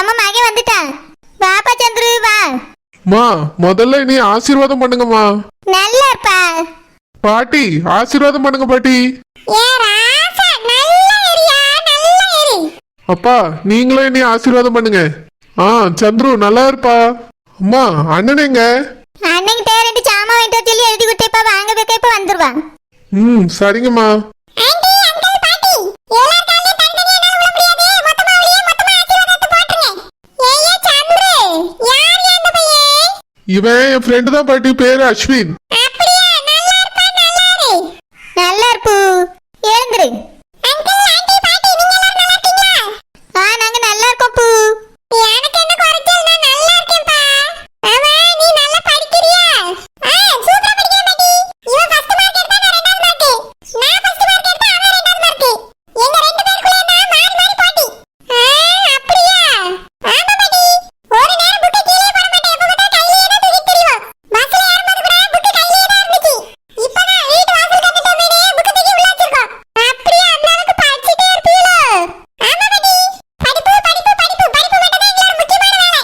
நம்ம மகன் வந்துட்டான். வாப்பா சந்துரு வா. மா முதல்ல நீ ஆசீர்வாதம் பண்ணுங்கம்மா நல்லா இருப்பா பாட்டி ஆசீர்வாதம் பண்ணுங்க பாட்டி. ஏ ராசா நல்லா இரியா நல்லா இரி அப்பா நீங்களே நீ ஆசீர்வாதம் பண்ணுங்க. ஆ சந்துரு நல்லா இருப்பா அம்மா அண்ணனுங்க அன்னைக்கு ரெண்டு சாமா வாங்கிட்டு வர சொல்லி எழுதி கொடுத்தேப்பா. வாங்க வைக்க இப்ப வந்துருவான் ம் சரிங்கம்மா. ஆண்டி இவன் என் ஃப்ரெண்டு தான் பாட்டி பேரு அஸ்வின். அப்படியா? நல்லா இருப்பா நல்லா இரு. நல்லா இருப்பு. எழுந்துரு அங்கிள் ஆண்டி பாட்டி நீங்க எல்லாரும் நல்லா இருக்கீங்களா ஆ நாங்க நல்லா இருக்கோம் பூ எனக்கு என்ன குறைச்சல் நான் நல்லா இருக்கேன்ப்பா ஆமா நீ நல்லா படிக்கிறியா ஆ சூப்பரா படிக்கிறேன் பாட்டி இவ ஃபர்ஸ்ட் மார்க் எடுத்தா நான் ரெண்டாவது மார்க் நான் ஃபர்ஸ்ட் மார்க் எடுத்தா அவ ரெண்டாவது மார்க் எங்க ரெண்டு பேருக்குள்ள என்ன மாறி மாறி போட்டி ஆ அப்படியா ஆமா பாட்டி ஒரு நேரம் புக்கை கீழே போட மாட்டேன் எப்ப பார்த்தா கையிலேயே தான் தூக்கிட்டு திரிவோம் பஸ்ல ஏறும்போது கூட புக்கு கையிலேயே தான் இருந்துச்சு இப்பதான் வீட்டு வாசல் கத்துட்டோமே புக்கு தூக்கி உள்ள வச்சிருக்கோம் அப்படியே அந்த அளவுக்கு படிச்சிட்டே இருப்பீங்களோ ஆமா பாட்டி படிப்பு படிப்பு படிப்பு படிப்பு மட்டும் தான் எங்களோட முக்கியமான வேலை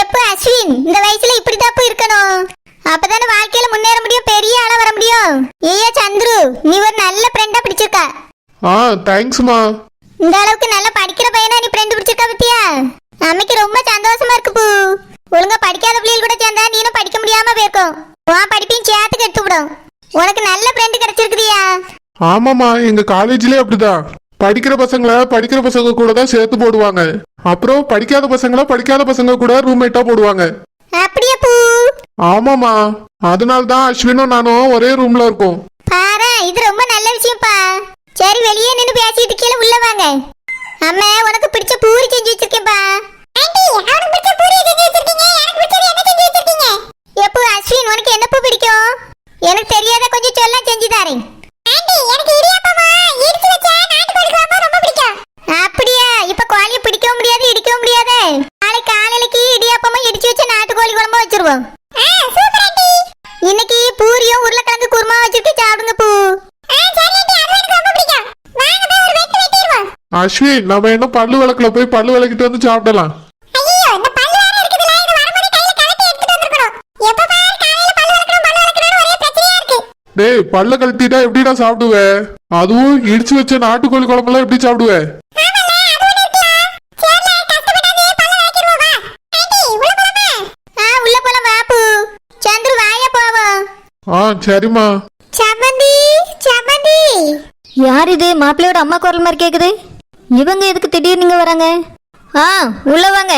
எப்ப அஸ்வின் வயசுல இப்படிதான் இருக்கணும் அப்பதானே வாழ்க்கையில முன்னேற முடியும் பெரிய ஆளா வர முடியும். ஏய்யா சந்துரு நீ ஒரு நல்ல ஃப்ரெண்டா பிடிச்சிருக்க. ஆ தேங்க்ஸ்மா இந்த அளவுக்கு நல்லா படிக்கிற பையனா நீ ஃப்ரெண்ட் பிடிச்சிருக்க பத்தியா? அம்மைக்கு ரொம்ப சந்தோஷமா இருக்கு பூ. ஒழுங்கா படிக்காத பிள்ளைகள் கூட சேர்ந்தா நீனும் படிக்க முடியாம போயிருக்கும். உன் படிப்பையும் சேர்த்து கெடுத்து விடும். உனக்கு நல்ல ஃப்ரெண்ட் கிடைச்சிருக்குதியா. ஆமாம்மா எங்க காலேஜ்லயே அப்படிதான். படிக்கிற பசங்களை படிக்கிற பசங்க கூட தான் சேர்த்து போடுவாங்க. அப்புறம் படிக்காத பசங்களை படிக்காத பசங்க கூட ரூம்மேட்டா போடுவாங்க. அப்படியா பூ. ஆமாம்மா. அதனால தான் அஸ்வினும் நானும் ஒரே ரூம்ல இருக்கோம். பாரு இது ரொம்ப நல்ல விஷயம்ப்பா. சரி வெளியே நின்னு பேசிட்டு கீழே உள்ள வாங்க. அம்மா உனக்கு பிடிச்ச பூரி செஞ்சு வச்சிருக்கேன்ப்பா. ஆண்டி அவனுக்கு பிடிச்ச பூரி செஞ்சு வச்சிருக்கீங்க. எனக்கு பிடிச்சது என்ன செஞ்சு வச்சிருக்கீங்க? எப்போ அஸ்வின் உனக்கு என்ன பூ பிடிக்கும்? எனக்கு தெரியாத கொஞ்சம் சொல்ல செஞ்சு தரேன். ஆண்டி எனக்கு இடியாப்பமா? இடிச்சு வச்ச நாட்டுக்கோழி குழம்பு ரொம்ப பிடிக்கும். அப்படியா? இப்ப கோழியை பிடிக்கவும் முடியாது இடிக்கவும் முடியாது? நாளை காலையிலக்கு நாட்டுக்கோழி இன்னைக்கு பூரியும் உருளைக்கிழங்கு குருமா வச்சுட்டு சாப்பிடுங்க பூ. அஸ்வின் நம்ம என்ன பல்லு விளக்குல போய் பல்லு விளக்கிட்டு வந்து சாப்பிடலாம். டேய் பல்ல கழட்டிட்டா எப்படிடா சாப்பிடுவ? அதுவும் இடிச்சு வச்ச நாட்டுக்கோழி குழம்பெல்லாம் எப்படி சாப்பிடுவ உள்ள போலாம் வா பூ சந்துரு வாயா போவோம் ஆ சரிம்மா. சமந்தி சமந்தி. யார் இது மாப்பிள்ளையோட அம்மா குரல் மாதிரி கேக்குது. இவங்க எதுக்கு திடீர்னு இங்க வராங்க? ஆ உள்ள வாங்க.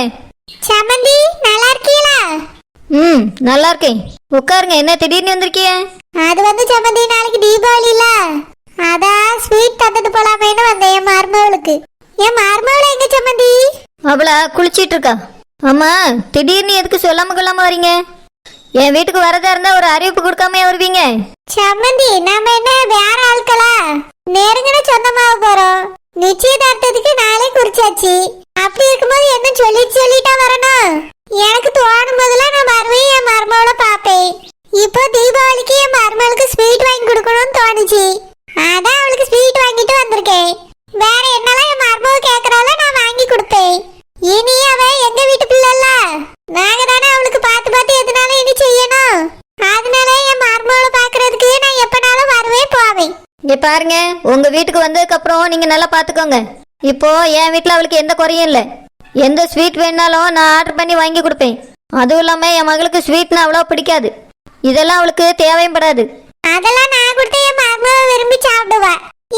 சமந்தி நல்லா இருக்கீங்களா? ம் நல்லா இருக்கேன். உட்காருங்க என்ன திடீர்னு வந்திருக்கீங்க அது வந்து சமந்தி நாளைக்கு தீபாவளி இல்ல அதான் ஸ்வீட் தந்துட்டு போலாமேன்னு வந்தேன் என் மருமவளுக்கு. என் மருமவள எங்க சமந்தி? அவளா குளிச்சிட்டு இருக்கா. ஆமா திடீர்னு எதுக்கு சொல்லாம கொள்ளாம வரீங்க? என் வீட்டுக்கு வரதா இருந்தா ஒரு அறிவிப்பு கொடுக்காம வருவீங்க. சம்மந்தி நாம என்ன வேற ஆட்களா? நெருங்கின சொந்தமாக போறோம். நிச்சயதார்த்தத்துக்கு நாளே குறிச்சாச்சு. அப்படி இருக்கும்போது என்ன சொல்லி சொல்லிட்டா வரணும்? எனக்கு தோணும் போதெல்லாம் நான் மறுபடியும் என் மருமகளை பார்ப்பேன். இப்போ தீபாவளிக்கு என் மருமகளுக்கு ஸ்வீட் வாங்கி கொடுக்கணும்னு தோணுச்சு. அதான் அவளுக்கு ஸ்வீட் வாங்கிட்டு வந்திருக்கேன். வேற என்னெல்லாம் என் மருமக கேக்குறாளோ நான் வாங்கி கொடுப்பேன் இனி அவ எங்க வீட்டு பிள்ளைல நாங்க தானே அவளுக்கு பார்த்து பார்த்து எதுனாலும் இனி செய்யணும் அதனால என் மருமகளை பாக்குறதுக்கு நான் எப்பனாலும் வருவேன் போவேன் இங்க பாருங்க. உங்க வீட்டுக்கு வந்ததுக்கு அப்புறம் நீங்க நல்லா பாத்துக்கோங்க. இப்போ என் வீட்ல அவளுக்கு எந்த குறையும் இல்லை. எந்த ஸ்வீட் வேணாலும் நான் ஆர்டர் பண்ணி வாங்கி கொடுப்பேன். அதுவும் இல்லாம என் மகளுக்கு ஸ்வீட்னா அவ்வளோ பிடிக்காது. இதெல்லாம் அவளுக்கு தேவையும் படாது அதெல்லாம் நான் கொடுத்த என் மருமக விரும்பி சாப்பிடுவா.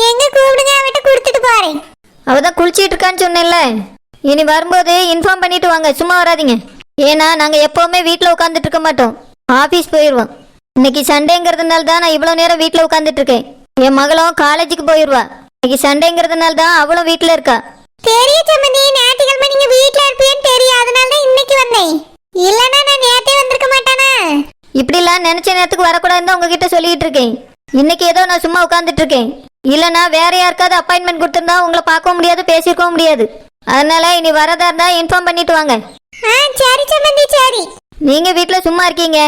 எங்க கூப்பிடுங்க அவட்ட கொடுத்துட்டு போறேன். அவ தான் குளிச்சிட்டு இருக்கான்னு சொன்னேன்ல. இனி வரும்போது இன்ஃபார்ம் பண்ணிட்டு வாங்க. சும்மா வராதீங்க. ஏன்னா நாங்க எப்பவுமே வீட்டில் உட்காந்துட்டு இருக்க மாட்டோம். ஆபீஸ் போயிடுவோம் இன்னைக்கு சண்டேங்கிறதுனால தான் நான் இவ்வளோ நேரம் வீட்டில் உட்காந்துட்டு இருக்கேன். என் மகளும் காலேஜுக்கு போயிடுவா இன்னைக்கு சண்டேங்கிறதுனால தான் அவளும் வீட்டில் இருக்கா. பெரிய சம்மந்தி ஞாயிற்றுக்கிழமை நீங்க வீட்ல இருப்பீன்னு தெரியும். அதனால தான் இன்னைக்கு வந்தேன். இல்லனா நான் நேத்தே வந்திருக்க மாட்டானா? இப்படிலாம் நினைச்ச நேரத்துக்கு வரக்கூடாதுன்னு தான் உங்ககிட்ட சொல்லிட்டு இருக்கேன். இன்னைக்கு ஏதோ நான் சும்மா உட்காந்துட்டு இருக்கேன். இல்லைன்னா வேற யாருக்காவது அப்பாயின்மெண்ட் கொடுத்துருந்தா உங்களை பார்க்கவும் முடியாது பேசியிருக்கவும் முடியாது. அதனால இனி வரதா இருந்தா இன்ஃபார்ம் பண்ணிட்டு வாங்க. ஆ சரி சம்மந்தி சரி. நீங்க வீட்ல சும்மா இருக்கீங்க.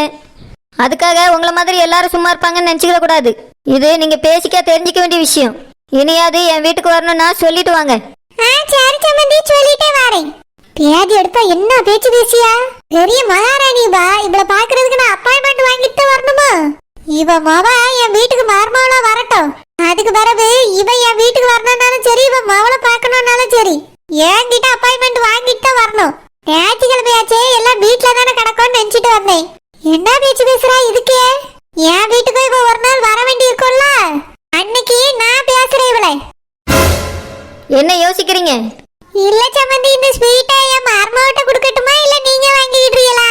அதுக்காக உங்களை மாதிரி எல்லாரும் சும்மா இருப்பாங்கன்னு நினச்சிக்கிட கூடாது. இது நீங்க பேசிக்க தெரிஞ்சுக்க வேண்டிய விஷயம். இனியாவது என் வீட்டுக்கு வரணும்னா சொல்லிட்டு வாங்க. சரி சம்மந்தி சொல்லிட்டே வரேன். பேதி எடுத்தா என்ன பேச்சு பேசியா? பெரிய மகாராணி பா இவள பாக்குறதுக்கு நான் அப்பாயின்மெண்ட் வாங்கிட்டு தான் வரணுமா? இவ மவ என் வீட்டுக்கு மருமகளா வரட்டும். அதுக்கு பிறகு இவ என் வீட்டுக்கு வரணும்னாலும் சரி இவ மவளை பார்க்கணும்னாலும் சரி. என்கிட்ட அப்பாயின்மெண்ட் வாங்கிட்டு தான் வரணும். ஞாயிற்றுக்கிழமையாச்சே எல்லாம் வீட்டில் தானே கிடக்கும்னு நினைச்சிட்டு வந்தேன். என்ன பேச்சு பேசுறா இதுக்கே? என் வீட்டுக்கும் இவ ஒரு நாள் வர வேண்டி இருக்கும்ல அன்னைக்கு நான் பேசுறேன் இவளை. என்ன யோசிக்கிறீங்க? இல்ல சம்மந்தி இந்த ஸ்வீட்டை என் மருமகிட்ட கொடுக்கட்டுமா? இல்ல நீங்க வாங்கிக்கிட்டீங்களா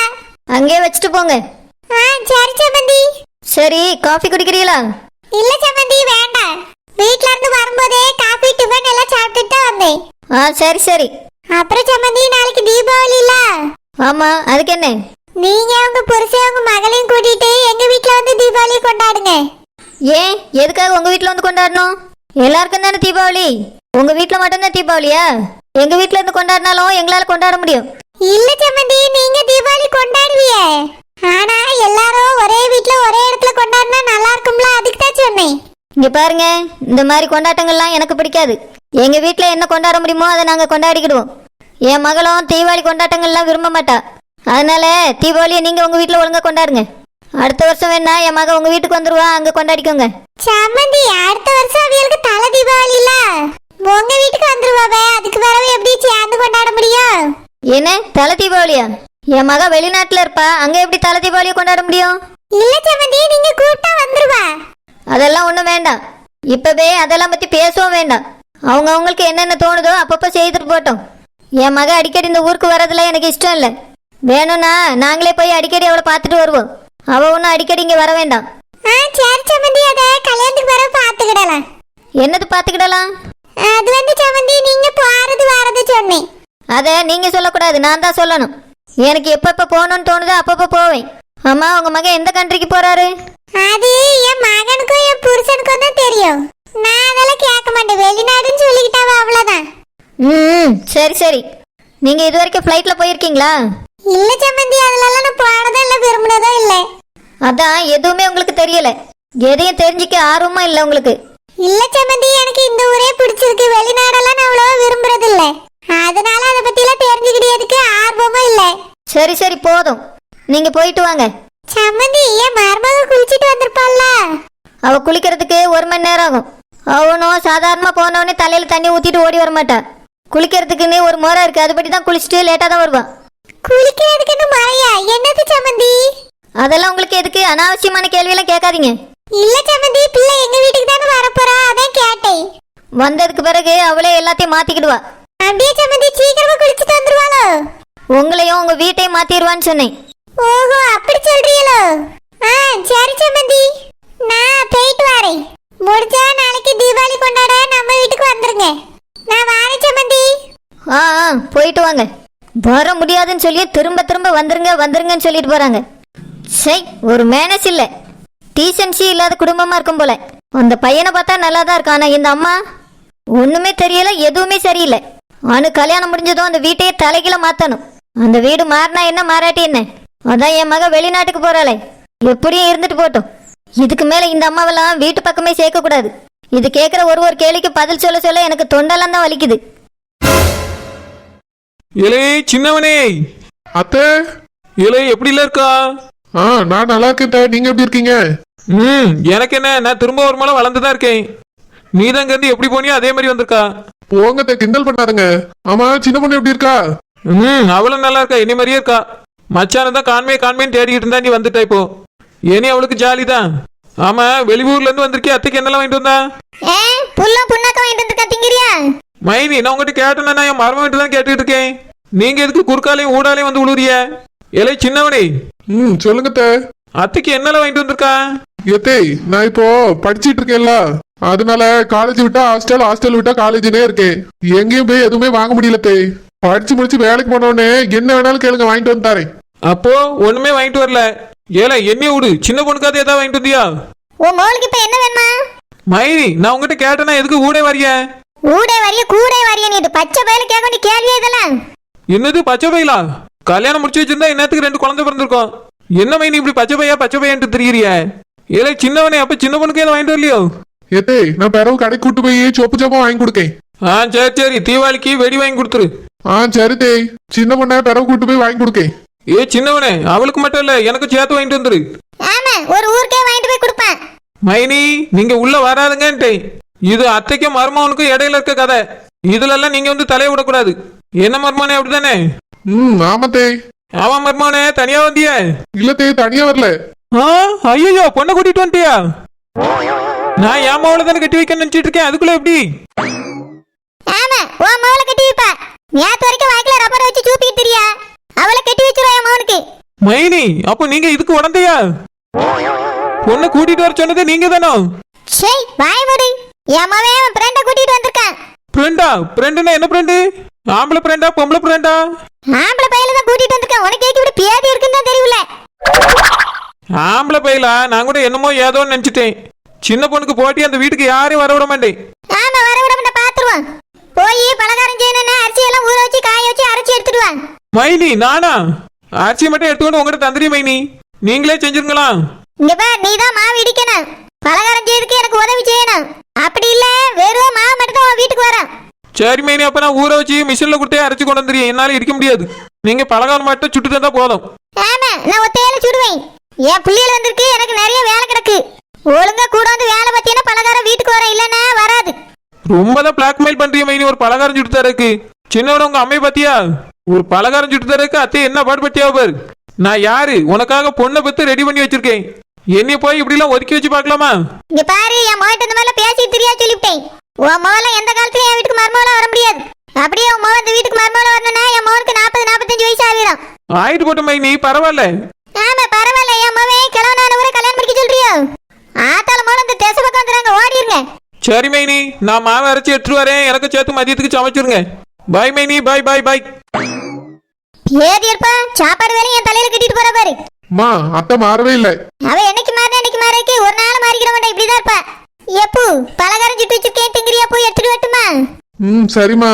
அங்கே வச்சுட்டு போங்க. ஆ சரி சம்மந்தி சரி காஃபி குடிக்கிறீங்களா? இல்ல சம்மந்தி வேண்டாம். வீட்ல இருந்து வரும்போதே காபி டிஃபன் எல்லாம் சாப்பிட்டுட்டு தான் வந்தேன். ஆ சரி சரி. அப்புறம் சம்மந்தி நாளைக்கு தீபாவளி இல்ல ஆமா அதுக்கு என்ன? நீங்க உங்க புருஷன் உங்க மகளையும் கூட்டிட்டு எங்க வீட்ல வந்து தீபாவளி கொண்டாடுங்க. ஏன்? எதுக்காக உங்க வீட்ல வந்து கொண்டாடணும்? எல்லாருக்கும் தானே தீபாவளி? உங்க வீட்ல மட்டும்தான் தீபாவளியா? எங்க வீட்ல இருந்து கொண்டாடினாலும் எங்களால கொண்டாட முடியும். இல்ல சம்மந்தி நீங்க தீபாவளி கொண்டாடுவியே. ஆனா எல்லாரும் ஒரே வீட்ல ஒரே இடத்துல கொண்டாடினா நல்லா இருக்கும்ல? அதுக்கு தான் சொன்னேன். இங்க பாருங்க இந்த மாதிரி கொண்டாட்டங்கள்லாம் எனக்கு பிடிக்காது. எங்க வீட்ல என்ன கொண்டாட முடியுமோ அதை நாங்க கொண்டாடிக்கிடுவோம். என் மகளும் தீபாவளி கொண்டாட்டங்கள்லாம் விரும்ப மாட்டா. அதனால தீபாவளியை நீங்க உங்க வீட்ல ஒழுங்கா கொண்டாடுங்க. அடுத்த வருஷம் வேணா என் மக உங்க வீட்டுக்கு வந்துருவா அங்க கொண்டாடிக்கோங்க. சம்மந்தி அடுத்த வருஷம் அவியலுக்கு தலை தீபாவளி இல்ல? உங்க வீட்டுக்கு வந்துருவாவே அதுக்கு பிறகு எப்படி சேர்ந்து கொண்டாட முடியும்? என்ன? தலை தீபாவளியா? என் மக வெளிநாட்டுல இருப்பா அங்க எப்படி தலை தீபாவளியை கொண்டாட முடியும்? இல்ல சம்மந்தி நீங்க கூப்பிட்டா வந்துருவா. அதெல்லாம் ஒன்றும் வேண்டாம். இப்பவே அதெல்லாம் பத்தி பேசவும் வேண்டாம். அவங்க அவங்களுக்கு என்னென்ன தோணுதோ அப்பப்போ செய்துட்டு போட்டோம். என் மக அடிக்கடி இந்த ஊருக்கு வர்றதுல எனக்கு இஷ்டம் இல்லை. வேணும்னா நாங்களே போய் அடிக்கடி அவளை பார்த்துட்டு வருவோம். அவ ஒன்றும் அடிக்கடி இங்கே வர வேண்டாம். ஆ சரி சம்மந்தி அத கல்யாணத்துக்கு பிறகு பாத்துக்கிடலாம் என்னது பார்த்துக்கிடலாம்? அது வந்து சம்மந்தி நீங்க போறது வரது சொன்னேன். அதை நீங்கள் சொல்லக்கூடாது நான் தான் சொல்லணும். எனக்கு எப்பப்போ போகணும்னு தோணுதோ அப்பப்போ போவேன். அம்மா உங்க மகன் எந்த கண்ட்ரிக்கு போறாரு? அது என் மகனுக்கும் என் புருஷனுக்கும் தான் தெரியும். நான் அதெல்லாம் கேட்க மாட்டேன். வெளிநாடுன்னு சொல்லிக்கிட்டாவ அவ்வளவுதான். ம் சரி சரி. நீங்கள் இது வரைக்கும் ஃப்ளைட்டில் போயிருக்கீங்களா? இல்ல சம்மந்தி அதுலலாம் நான் போனதும் இல்ல விரும்பினதோ இல்லை. அதான் எதுவுமே உங்களுக்கு தெரியல. எதையும் தெரிஞ்சுக்க ஆர்வமா இல்லை உங்களுக்கு. இல்ல சம்மந்தி எனக்கு இந்த ஊரே பிடிச்சிருக்கு. வெளிநாடெல்லாம் நான் அவ்வளவா விரும்புறது இல்ல. அதனால அதை பத்தி எல்லாம் தெரிஞ்சுக்கிட்டதுக்கு ஆர்வமும் இல்ல. சரி சரி போதும். நீங்க போயிட்டு வாங்க. சம்மந்தி என் மருமக குளிச்சிட்டு வந்திருப்பாள்ல. அவ குளிக்கிறதுக்கு ஒரு மணி நேரம் ஆகும். அவனும் சாதாரணமா போனவனே தலையில தண்ணி ஊத்திட்டு ஓடி வர மாட்டா குளிக்கிறதுக்குன்னு ஒரு முறை இருக்கு. அதுபடி தான் குளிச்சுட்டு லேட்டா தான் வருவான். குளிக்கிறதுக்குன்னு மழையா என்னது சம்மந்தி அதெல்லாம் உங்களுக்கு எதுக்கு? அனாவசியமான கேள்வியெல்லாம் கேட்காதீங்க. இல்ல சம்மந்தி பிள்ளை எங்க வீட்டுக்கு தானே வரப்போறா? அதான் கேட்டேன். வந்ததுக்கு பிறகு அவளே எல்லாத்தையும் மாத்திக்கிடுவா. அப்படியே சம்மந்தி சீக்கிரமா குளிச்சிட்டு வந்துருவாளோ? உங்களையும் உங்க வீட்டையும் மாத்திடுவான்னு சொன்னேன். ஓஹோ அப்படி சொல்றீங்களோ? ஆ சரி சம்மந்தி நான் போயிட்டு வரேன். முடிஞ்சா நாளைக்கு தீபாவளி கொண்டாட நம்ம வீட்டுக்கு வந்துருங்க. நான் வாரேன் சம்மந்தி ஆ ஆ போயிட்டு வாங்க. வர முடியாதுன்னு சொல்லி திரும்ப திரும்ப வந்துருங்க வந்துருங்கன்னு சொல்லிட்டு போறாங்க. சை ஒரு மேனஸ் இல்லை. டீசன்சி இல்லாத குடும்பமா இருக்கும் போல. அந்த பையனை பார்த்தா நல்லா தான் இருக்கான் ஆனா இந்த அம்மா ஒண்ணுமே தெரியல எதுவுமே சரியில்லை. அவனு கல்யாணம் முடிஞ்சதும் அந்த வீட்டையே தலைகீழ மாத்தணும். அந்த வீடு மாறினா என்ன மாறாட்டி என்ன? அதான் என் மக வெளிநாட்டுக்கு போறாளே. எப்படியும் இருந்துட்டு போட்டோம் இதுக்கு மேல இந்த அம்மாவெல்லாம் வீட்டு பக்கமே சேர்க்க கூடாது இது கேட்குற ஒரு ஒரு கேள்விக்கு பதில் சொல்ல சொல்ல எனக்கு தொண்டெல்லாம் தான் வலிக்குது. இலே சின்னவனே. அத்தை? இலே எப்படில இருக்கா? ஆ நான் நல்லா இருக்கேன். நீங்க எப்படி இருக்கீங்க? ம் எனக்கு என்ன நான் திரும்ப ஒரு மலை வளர்ந்து தான் இருக்கேன். நீ தான் இருந்து எப்படி போனியோ அதே மாதிரி வந்திருக்கா. போங்க கிண்டல் பண்ணாருங்க ஆமா சின்ன பொண்ணு எப்படி இருக்கா? ம் அவளும் நல்லா இருக்கா இனி மாதிரியே இருக்கா. மச்சான தான் காண்மே காண்மேன்னு தேடிக்கிட்டு இருந்தா நீ வந்துட்டா இப்போ. இனி அவளுக்கு ஜாலி தான். ஆமா வெளியூர்ல இருந்து வந்திருக்கே அத்தைக்கு என்னெல்லாம் வாங்கிட்டு வந்தா? புல்லும் புண்ணாக்கம் வாங்கிட்டு வந்து கத்திங்கிறியா மைனி நான் உங்ககிட்ட கேட்டேன்னா நான் என் மரம தான் கேட்டுட்டு இருக்கேன். நீங்க எதுக்கு குறுக்காலையும் ஊடாலையும் வந்து உழுவுறிய இலை சின்னவனே. ம் சொல்லுங்க அத்தை. அத்தைக்கு என்னெல்லாம் வாங்கிட்டு வந்திருக்கா? எத்தே நான் இப்போ படிச்சிட்டு இருக்கேன்ல. அதனால காலேஜ் விட்டா ஹாஸ்டல் ஹாஸ்டல் விட்டா காலேஜ்னே இருக்கேன். எங்கேயும் போய் எதுவுமே வாங்க முடியல தே. படிச்சு முடிச்சு வேலைக்கு போன உடனே என்ன வேணாலும் கேளுங்க வாங்கிட்டு வந்து தரேன். அப்போ ஒண்ணுமே வாங்கிட்டு வரல. ஏல என்னைய விடு. சின்ன பொண்ணுக்காவது ஏதாவது வாங்கிட்டு வந்தியா? உன் மோளுக்கு இப்ப என்ன வேணுமா? மைனி நான் உங்ககிட்ட கேட்டேன்னா எதுக்கு ஊடே வரிய ஊடே வரிய கூடே வரிய நீ பச்சை பயில கேட்க வேண்டிய கேள்வியே இதெல்லாம். என்னது பச்சை பையலா? கல்யாணம் முடிச்சு வச்சிருந்தா என்னத்துக்கு ரெண்டு குழந்தை பிறந்திருக்கோம்? என்ன மைனி இப்படி பச்சை பையா பச்சை பையன்ட்டு திரியிறிய? ஏலே சின்னவனே அப்ப சின்ன பொண்ணுக்கு எதுவும் வாங்கிட்டு வரலையோ? எத்தே நான் பிறகு கடைக்கு கூட்டு போய் சொப்பு சொப்பா வாங்கி கொடுக்கேன். ஆ சரி சரி தீபாவளிக்கு வெடி வாங்கி கொடுத்துரு. ஆ சரி தேய் சின்ன பொண்ணை பிறகு கூட்டு போய் வாங்கி கொடுக்கேன். ஏ சின்னவனே அவளுக்கு மட்டும் இல்ல எனக்கு சேர்த்து வாங்கிட்டு வந்துரு. ஆமா ஒரு ஊருக்கே வாங்கிட்டு போய் கொடுப்பேன். மைனி நீங்க உள்ள வராதுங்கன்ட்டேன். இது அத்தைக்கும் மருமகனுக்கும் இடையில இருக்க கதை. இதுல எல்லாம் நீங்க வந்து தலைய விடக்கூடாது. என்ன மருமகனே அப்படிதானே ம் ஆமா தேய் ஆமா மருமகனே தனியா வந்திய? இல்ல தேய் தனியா வரல. ஆ ஐயோ பொண்ணை கூட்டிட்டு வந்துட்டியா? நான் என் மாவுல தானே கட்டி வைக்க நினைச்சிட்டு இருக்கேன். அதுக்குள்ள எப்படி? ஆமா உன் மவளை கட்டி வைப்பா. நேத்து வரைக்கும் வாய்க்குல ரப்பர் வச்சு சூப்பிட்டு தெரியா அவளை கட்டி வச்சிருவா என் மவனுக்கு. மைனி அப்போ நீங்க இதுக்கு உடந்தையா? பொண்ணை கூட்டிட்டு வர சொன்னது நீங்க தானோ வாய் மூடு. மவன் அவன் ஃப்ரெண்டை கூட்டிட்டு வந்திருக்கான். ஃப்ரெண்டா ஃப்ரெண்டுனா என்ன ஃப்ரெண்டு ஆம்பளை ஃப்ரெண்டா பொம்பளை ஃப்ரெண்டா ஆம்பளை பையில தான் கூட்டிட்டு வந்திருக்கான். உனக்கு கேட்க இப்படி பியாதி இருக்குன்னு தான் தெரியல ஆம்பளை பையலா? நான் கூட என்னமோ ஏதோன்னு நினைச்சிட்டேன். சின்ன பொண்ணுக்கு போட்டி அந்த வீட்டுக்கு யாரையும் வர விட மாட்டேன். ஆமா வர விட மாட்டேன் பாத்துருவான் போய் பலகாரம் செய்யணும்னா அரிசி எல்லாம் ஊற வச்சு காய வச்சு அரைச்சி எடுத்துடுவான். மைனி நானா? அரிசி மட்டும் எடுத்துக்கொண்டு உங்ககிட்ட தந்துரி மைனி. நீங்களே செஞ்சிருங்களா இங்க பார் நீ தான் மாவு இடிக்கணும். பலகாரம் செய்யறதுக்கு எனக்கு உதவி செய்யணும். அப்படி இல்ல வெறும் மாவு மட்டும் தான் வீட்டுக்கு வரேன். சரி மைனி அப்ப நான் ஊற வச்சு மிஷின்ல கொடுத்தே அரைச்சு கொண்டு வந்துடுறேன் என்னால இருக்க முடியாது. நீங்க பலகாரம் மட்டும் சுட்டு தந்தா போதும். ஆமா நான் ஒத்தையில சுடுவேன். என் பிள்ளைகள் வந்திருக்கு எனக்கு நிறைய வேலை கிடக்கு. ஒழுங்கா கூட வந்து வேலை பார்த்தீங்கன்னா பலகாரம் வீட்டுக்கு வர இல்லைன்னா வராது. ரொம்ப தான் பிளாக்மெயில் பண்றீங்க மைனி. ஒரு பலகாரம் சுட்டு தரக்கு சின்னவன உங்க அம்மையை பாத்தியா? ஒரு பலகாரம் சுட்டு தரக்கு அத்தை என்ன பாடுபட்டியா பாரு. நான் யாரு? உனக்காக பொண்ணை பத்து ரெடி பண்ணி வச்சிருக்கேன். என்னைய போய் இப்படி எல்லாம் ஒதுக்கி வச்சு பார்க்கலாமா? இங்க பாரு என் மகன் இந்த மாதிரிலாம் பேசி தெரியா சொல்லிவிட்டேன். உன் மகன் எந்த காலத்துலயும் என் வீட்டுக்கு மருமகளா வர முடியாது. அப்படியே உன் மகன் இந்த வீட்டுக்கு மருமகளா வரணும்னா என் மகனுக்கு நாற்பது நாற்பத்தஞ்சு வயசு ஆகிடும் ஆயிட்டு போட்ட மைனி பரவாயில்ல. ஆமா பரவாயில்ல. என் மகன் கிழவனான ஊரை கல்யாணம் பண்ணிக்க சொல்றியோ? ஆத்தால மோன இந்த தேச பக்கம் வந்துறாங்க ஓடிருங்க. சரி மைனி நான் மாவு அரைச்சி எடுத்துட்டு வரேன். எனக்கு சேர்த்து மதியத்துக்கு சமைச்சிருங்க. பாய் மைனி. பாய் பாய் பாய் ஏதி இருப்பா. சாப்பாடு வேலையும் என் தலையில கட்டிட்டு போற பாரு. அம்மா அத்தை மாறவே இல்லை. அவ என்னைக்கு மாறினா என்னைக்கு மாறிக்கு ஒரு நாள் மாறிக்கிற மாட்டா இப்படிதான் இருப்பா. எப்போ பலகாரம் சுட்டு வச்சிருக்கேன் திங்கிறியா? போய் எடுத்துட்டு வரட்டுமா? ம் சரிம்மா.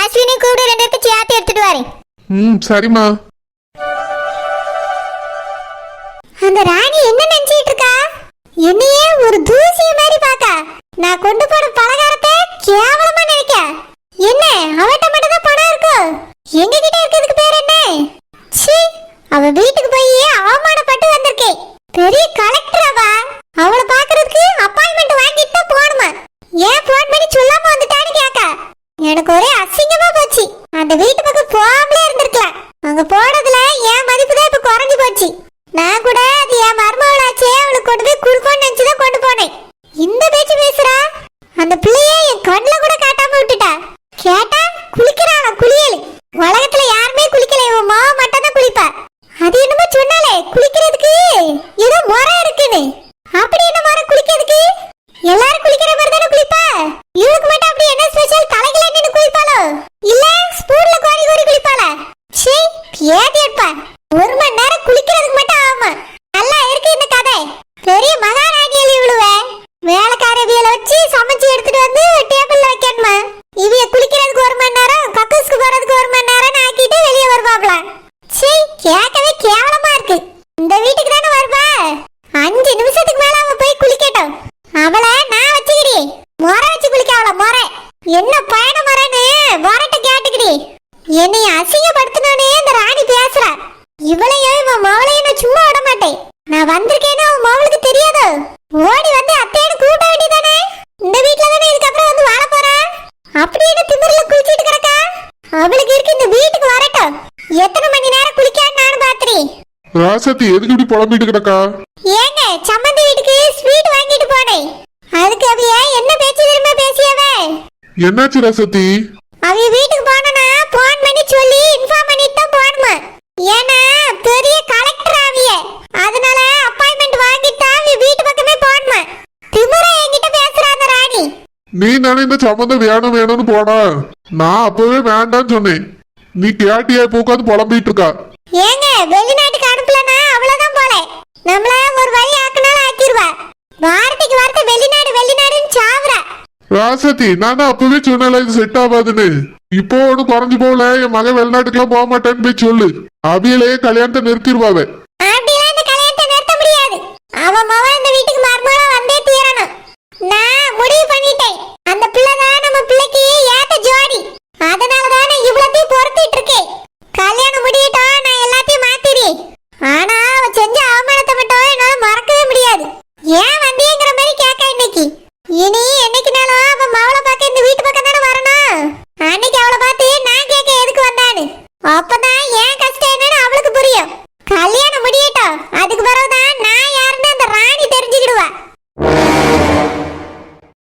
அஸ்வினி கூப்பிடு ரெண்டு பேருக்கு சேர்த்து எடுத்துட்டு வரேன். ம் சரிம்மா. அந்த ராணி என்ன நினைச்சிட்டு இருக்கா? என்னையே ஒரு தூசி மாதிரி பாக்கா நான் கொண்டு போன பலகாரத்தை கேவலமா நினைக்க. என்ன அவட்ட மட்டும் தான் பணம் இருக்கு? எங்க கிட்ட இருக்கிறதுக்கு பேர் என்ன? ச்சீ அவ வந்திருக்கேன் பெரிய கலெக்டர் அவ அவளை பாக்குறதுக்கு அப்பாயின்மெண்ட் வாங்கிட்டு தான் போகணுமா ஏன் போன் பண்ணி சொல்லாம வந்துட்டான்னு கேக்க எனக்கு ஒரே அசிங்கமா போச்சு அந்த வீட்டு பக்கம் போகாமலே இருந்திருக்கலாம் அங்க போனதுல என் மதிப்பு தான் இப்ப குறைஞ்சு போச்சு நான் கூட அது என் மருமகளாச்சே அவளுக்கு கொண்டு போய் குடுக்கணும்னு நினைச்சுதான் கொண்டு போனேன் இந்த பேச்சு பேசுறா அந்த பிள்ளைய என் கண்ணுல கூட காட்டாம விட்டுட்டா கேட்டா குளிக்கிறாளா குளியல் உலகத்துல யாருமே குளிக்கல இவன் மாவ மட்டும் தான் குளிப்பா அது என்னமோ சொன்னாலே குளிக்கிறதுக்கு ஏதோ முறை இருக்குன்னு அப்படி என்ன முறை குளிக்கிறதுக்கு எல்லாரும் குளிக்கிற மாதிரி தானே குளிப்பா இவளுக்கு மட்டும் அப்படி என்ன ஸ்பெஷல் தலையில நின்னு குளிப்பாளோ இல்ல ஸ்பூன்ல கோரி கோரி குளிப்பாளா சீ ஏதி எடுப்பா ஒரு மணி நேரம் குளிக்கிறதுக்கு மட்டும் ஆகுமா நல்லா இருக்கு இந்த கதை பெரிய மகாராணியல் இவளுவே வேலைக்காரவியல வச்சு சமைச்சு எடுத்துட்டு வந்து டேபிள்ல வைக்கணுமா இவிய குளிக்கிறதுக்கு ஒரு மணி நேரம் கக்கூஸ்க்கு போறதுக்கு ஒரு மணி நேரம் ஆக்கிட்டு வெளியே வருவாங்களாம் சீ கேட்கவே கேவலமா இருக்கு இந்த வீட்டுக்கு தானே வருவா அஞ்சு நிமிஷத்துக்கு மேல அவ போய் குளிக்கட்டும் அவளை நான் வச்சுக்கிறேன் முறை வச்சு குளிக்க அவள முறை என்ன பயண முறைன்னு முறைட்ட கேட்டுக்கிறி என்னை அசிங்கப்படுத்தினோனே இந்த ராணி பேசுறா இவளையும் இவன் மவளையும் நான் சும்மா விட மாட்டேன் நான் வந்திருக்கேன்னு அவன் மவளுக்கு தெரியாதோ ஓடி வந்து அத்தையனு கூட்ட வேண்டியதானே இந்த வீட்ல தானே இதுக்கப்புறம் வந்து வாழ போறா அப்படின்னு திமிரில குளிச்சிட்டு கிடக்கா? அவளுக்கு இருக்கு இந்த வீட்டுக்கு வரட்டும். எத்தனை மணி நேரம் குளிக்கான்னு நானும் பாத்துறேன். ராசத்தி எதுக்கு இப்படி புலம்பிட்டு கிடக்கா? ஏங்க சம்மந்தி வீட்டுக்கு ஸ்வீட் வாங்கிட்டு போனேன். அதுக்கு அவிய என்ன பேச்சு தெரியுமா பேசியவே? என்னாச்சு ராசத்தி? அவிய வீட்டுக்கு போனா போன் பண்ணி சொல்லி இன்ஃபார்ம் பண்ணிட்டு தான் போகணுமா. ஏன்னா பெரிய கலெக்டர் அவிய. அதனால அப்பாயின்மெண்ட் வாங்கிட்டு தான் அவிய வீட்டு பக்கமே போகணுமா திமிரா என்கிட்ட பேசுறா அந்த ராணி நீ தானே இந்த சம்மந்தம் வேணும் வேணும்னு போனா? நான் அப்பவே வேண்டாம்னு சொன்னேன். நீ கேட்டியா இப்போ உட்காந்து புலம்பிட்டு இருக்கா? ஏங்க வெளிநாட்டுக்கு அனுப்பலனா அவ்வளவுதான் போல. நம்மள ஒரு வழி ஆக்குனாலும் ஆக்கிடுவா வாரத்துக்கு வாரத்தை வெளிநாடு வெளிநாடுன்னு சாவுறா. ராசத்தி நான் தான் அப்பவே சொன்னல இது செட் ஆகாதுன்னு. இப்போ ஒன்றும் குறைஞ்சு போகல என் மகன் வெளிநாட்டுக்குலாம் போக மாட்டேன்னு போய் சொல்லு. அவியலையே கல்யாணத்தை நிறுத்திடுவாவே அப்படிலாம் இந்த கல்யாணத்தை நிறுத்த முடியாது. அவன் மவன் முடிவு பண்ணிட்டேன்.